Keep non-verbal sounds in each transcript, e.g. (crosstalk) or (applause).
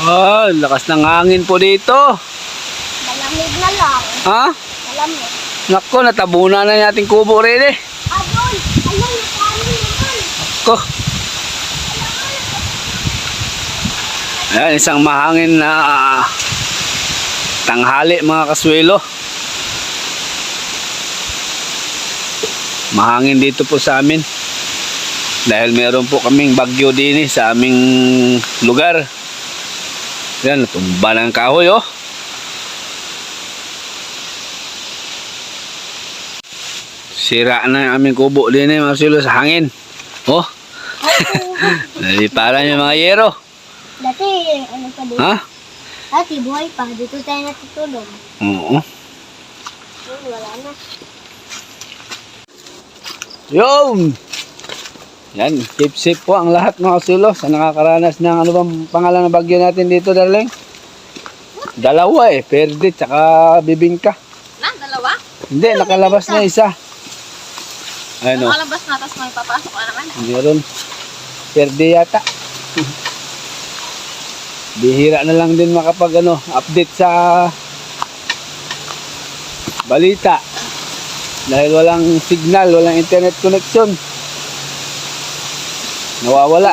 Ah, lakas ng hangin po dito. Malamig na lang. Ha? Malamig. Nako, natabunan na natin kubo rin eh. Ayun! Ayun! Paano naman? Ko. Ayan, isang mahangin na ah, tanghali mga kaswelo. Mahangin dito po sa amin. Dahil meron po kaming bagyo din eh, sa aming lugar. Yan, tumba ng kahoy oh. Sira na yung aming kubo din eh, mga sa hangin. Oh, (laughs) naliparan yung mga yero. Dati, ano pa dito? Ha? Dati, buhay pa. Dito tayo natutulog. Oo. Wala na. Yun! Yan, keep safe po ang lahat mga kasulo sa nakakaranas ng ano bang pangalan ng bagyo natin dito, darling? Dalawa eh, perde tsaka bibingka. Na, dalawa? Hindi, nakalabas na isa. Ano, Nakalabas na, tapos may papasok na naman. meron. Perde yata. Bihira na lang din makapag ano, update sa balita. Dahil walang signal, walang internet connection. Nawawala.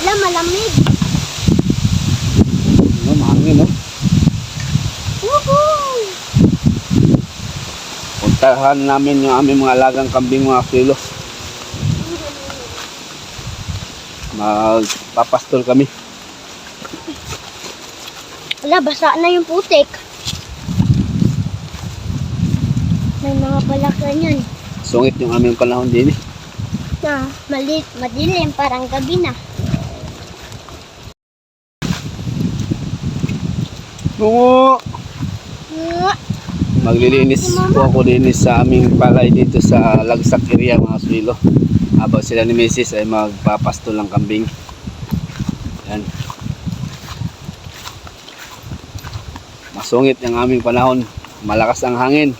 Alam, malamig. Ano, mahangin, no? Woohoo! Puntahan namin yung aming mga alagang kambing mga kilo. Magpapastol kami. Wala, basa na yung putik. May mga palakyan yan. Sungit yung aming panahon din eh. Na, malit, madilim, parang gabi na. Mwah! Maglilinis po ako linis sa aming palay dito sa Lagsak area mga swilo. Habang sila ni Mrs. ay magpapastol ng kambing. Yan. Masungit ang aming panahon. Malakas ang hangin.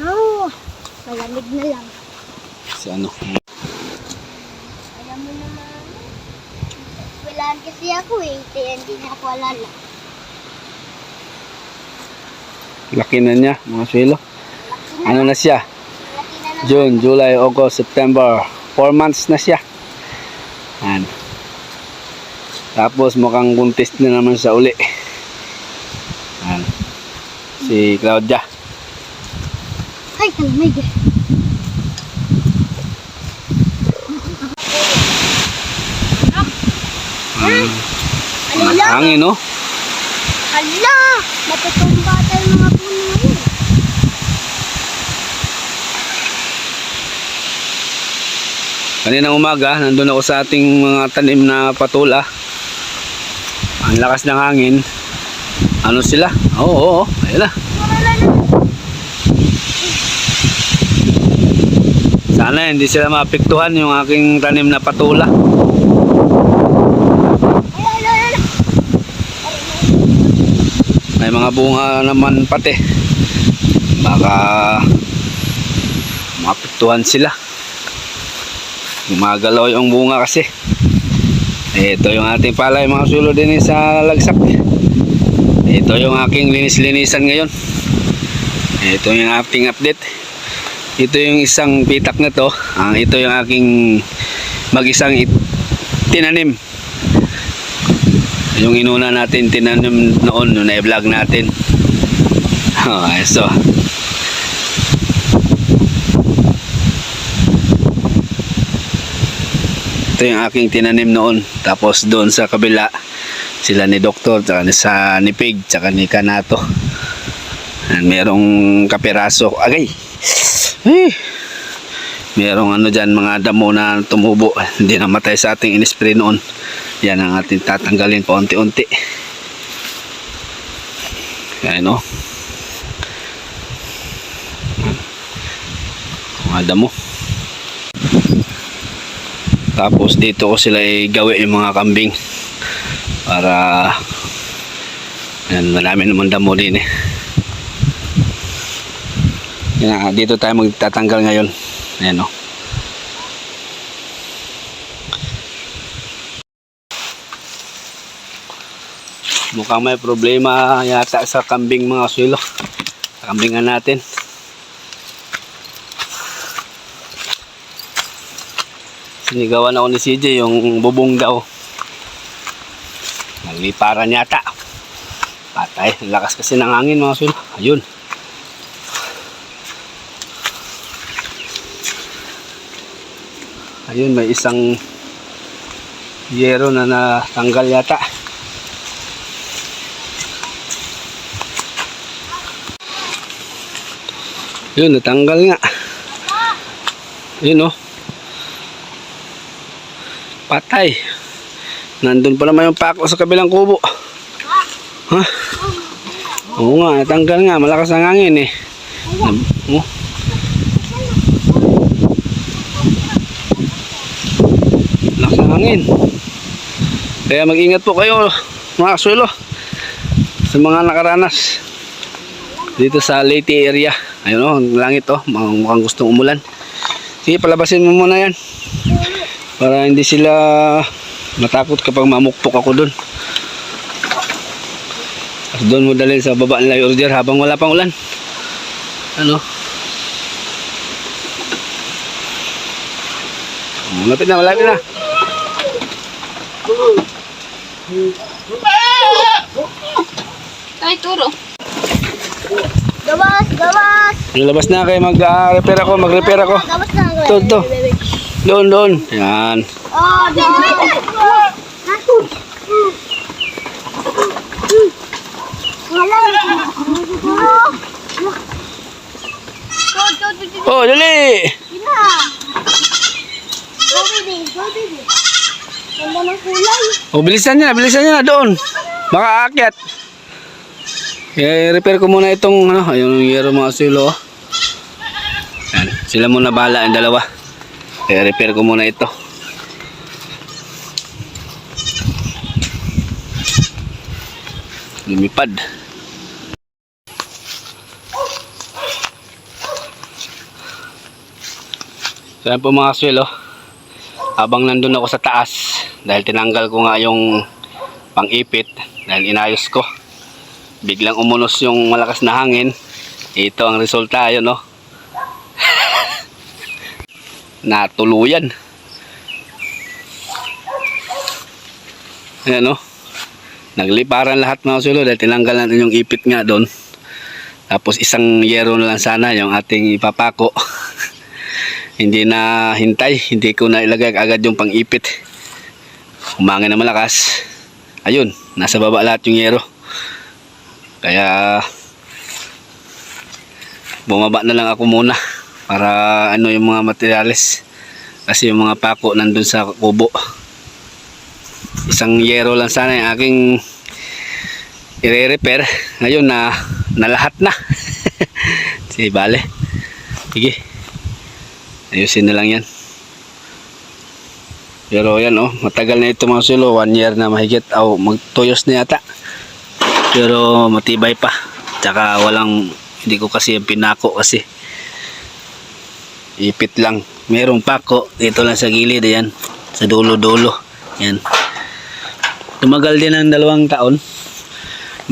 Oh, malamig na lang. Si ano? Alam mo naman. Walaan kasi ako eh. Kaya hindi na ako alala. Laki na niya mga na. Ano na siya? Na June, July, August, September. 4 months na siya. Yan. Tapos mukhang buntis na naman sa uli. Yan. Si Claudia. Ay, malamig eh. Mm. Alala! Hangin, no? Hala! Matutumba tayo mga puno ngayon. Kaninang umaga, nandun ako sa ating mga tanim na patula. Ang lakas ng hangin. Ano sila? Oo, oo, oo. Ayun na. Sana hindi sila maapektuhan yung aking tanim na patula. May mga bunga naman pati. Baka maapektuhan sila. Gumagalaw yung bunga kasi. Ito yung ating palay mga sulo din sa lagsak. Ito yung aking linis-linisan ngayon. Ito yung ating update. Ito yung isang pitak na to. Ah, ito yung aking mag-isang tinanim. Yung inuna natin tinanim noon, nung na-vlog natin. Oh, so. Ito yung aking tinanim noon. Tapos doon sa kabila, sila ni Doktor, tsaka ni, sa, ni Pig, tsaka ni Kanato. Yan, merong kapiraso. Agay! Eh, merong ano dyan, mga damo na tumubo. Hindi namatay sa ating inispray noon. Yan ang ating tatanggalin paunti-unti. Yan o. Mga damo. Tapos dito ko sila igawi yung mga kambing. Para yan, marami naman damo din eh. Yan, na, dito tayo magtatanggal ngayon. Ayan o. Mukhang may problema yata sa kambing mga sulo. Kambingan natin. Sinigawan ako ni CJ yung bubong daw. Nagliparan yata. Patay. Lakas kasi ng hangin mga sulo. Ayun. Ayun, may isang yero na natanggal yata. Yun, natanggal nga. Yun oh. Patay. Nandun pa naman yung pako sa kabilang kubo. Ha? Oo nga, natanggal nga. Malakas ang hangin eh. Oh. Lakas ang hangin. Kaya mag-ingat po kayo mga kasulo sa mga nakaranas dito sa Leyte area. Ayun o, ang langit o, mukhang gustong umulan. Sige, palabasin mo muna yan. Para hindi sila matakot kapag mamukpok ako doon. At doon mo dalhin sa baba nila yung order habang wala pang ulan. Ano? Malapit na, malapit na. Ay, turo. Gawas, gawas. Lalabas na kayo, mag-repair ako, mag-repair ako. Gawas na. Ito, ito. Doon, doon. Yan. Oh. Oh, dali! Go, baby. Go, baby. Ganda ng kulay. Oh, bilisan niya, bilisan niya doon. Baka aakyat. Eh, repair ko muna itong ano, ayun yung yero mga sulo. oh. Yan, sila muna bahala ang dalawa. Kaya repair ko muna ito. Lumipad. So yan po mga sulo. Habang nandun ako sa taas, dahil tinanggal ko nga yung pang-ipit, dahil inayos ko. Biglang umunos yung malakas na hangin. Ito ang resulta, yun no. (laughs) Natuluyan. Ayan no. Nagliparan lahat mga sulo dahil tinanggal natin yung ipit nga doon. Tapos isang yero na lang sana yung ating ipapako. (laughs) hindi na hintay, hindi ko na ilagay agad yung pang-ipit. Umangin na malakas. Ayun, nasa baba lahat yung yero. Kaya bumaba na lang ako muna para ano yung mga materyales. Kasi yung mga pako nandun sa kubo. Isang yero lang sana yung aking ire-repair. Ngayon na, na lahat na. (laughs) Sige, bale. Sige. Ayusin na lang yan. Pero yan oh, matagal na ito mga sulo. One year na mahigit. O magtuyos na yata. Pero matibay pa. Tsaka walang, hindi ko kasi yung pinako kasi. Ipit lang. Merong pako. Dito lang sa gilid. Ayan. Sa dulo-dulo. Yan. Tumagal din ng dalawang taon.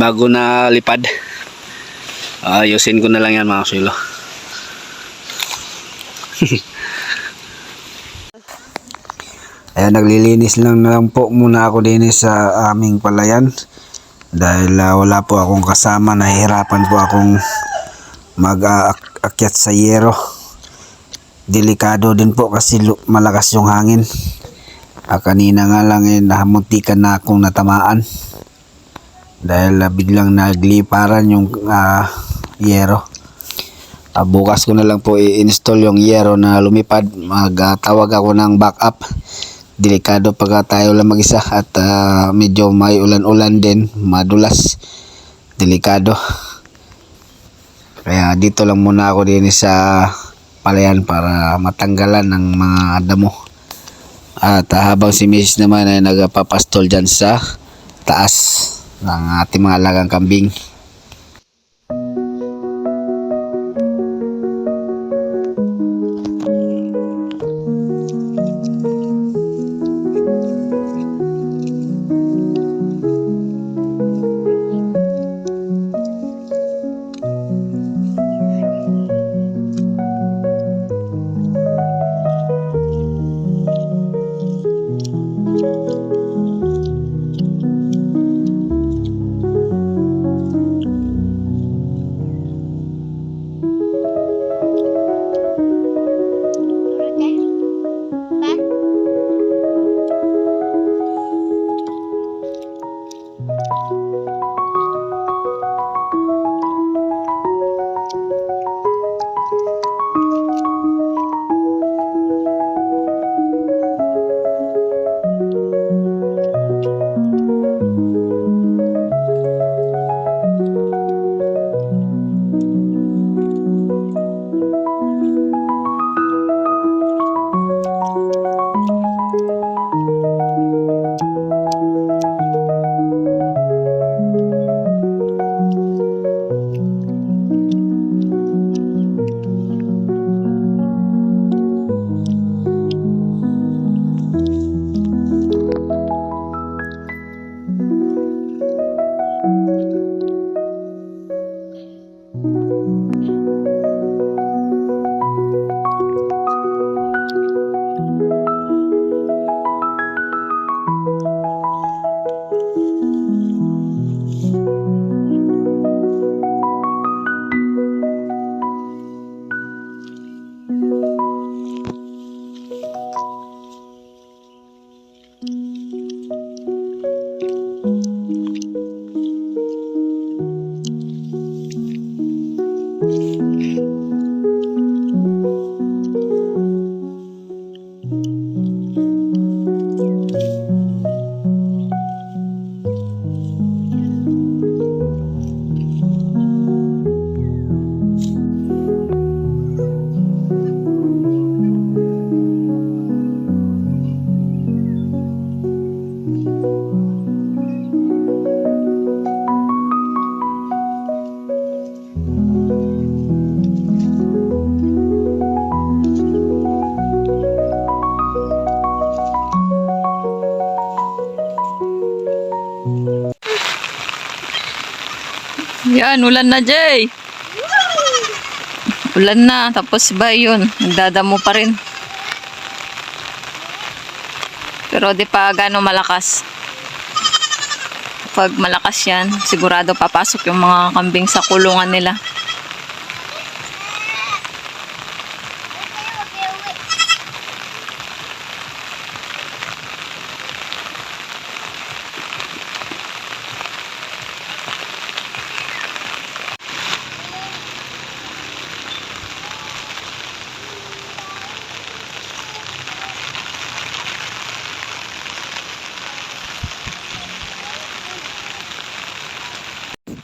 Bago na lipad. Ayusin ko na lang yan mga sulo. (laughs) Ayan, naglilinis lang na lang po muna ako din sa aming palayan. Dahil ah, wala po akong kasama, nahihirapan po akong mag-akyat sa yero. Delikado din po kasi malakas yung hangin. Ah, kanina nga lang eh, nahamuntikan na akong natamaan. Dahil ah, biglang nagliparan yung ah, yero. Ah, bukas ko na lang po i-install yung yero na lumipad. Magtawag ako ng backup. Delikado pag tayo lang mag-isa at ah, medyo may ulan-ulan din, madulas. Delikado. Kaya dito lang muna ako din sa palayan para matanggalan ng mga damo. At ah, habang si Mrs. naman ay nagpapastol dyan sa taas ng ating mga alagang kambing. Yan, ulan na, Jay. Ulan na, tapos ba yun? Nagdadamo pa rin. Pero di pa gano'ng malakas. Pag malakas yan, sigurado papasok yung mga kambing sa kulungan nila.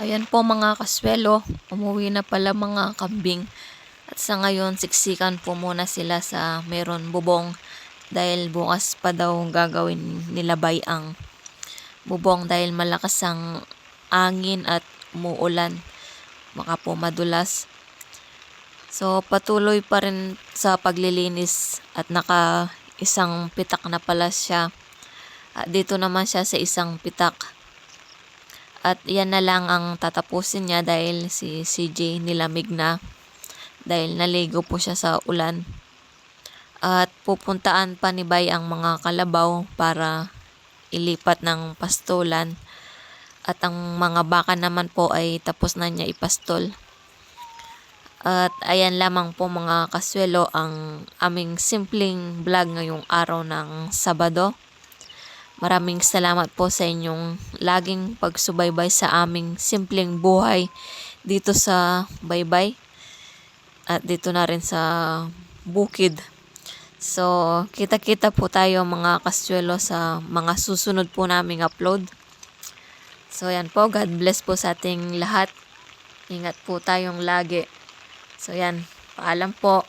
Ayan po mga kaswelo, umuwi na pala mga kambing. At sa ngayon, siksikan po muna sila sa meron bubong dahil bukas pa daw gagawin nila ang bubong dahil malakas ang angin at umuulan. Baka po madulas. So patuloy pa rin sa paglilinis at naka isang pitak na pala siya. At dito naman siya sa isang pitak. At yan na lang ang tatapusin niya dahil si CJ nilamig na. Dahil naligo po siya sa ulan. At pupuntaan pa ni Bay ang mga kalabaw para ilipat ng pastulan. At ang mga baka naman po ay tapos na niya ipastol. At ayan lamang po mga kaswelo ang aming simpleng vlog ngayong araw ng Sabado. Maraming salamat po sa inyong laging pagsubaybay sa aming simpleng buhay dito sa Baybay at dito na rin sa Bukid. So, kita-kita po tayo mga kaswelo sa mga susunod po naming upload. So, yan po. God bless po sa ating lahat. Ingat po tayong lagi. So, yan. Paalam po.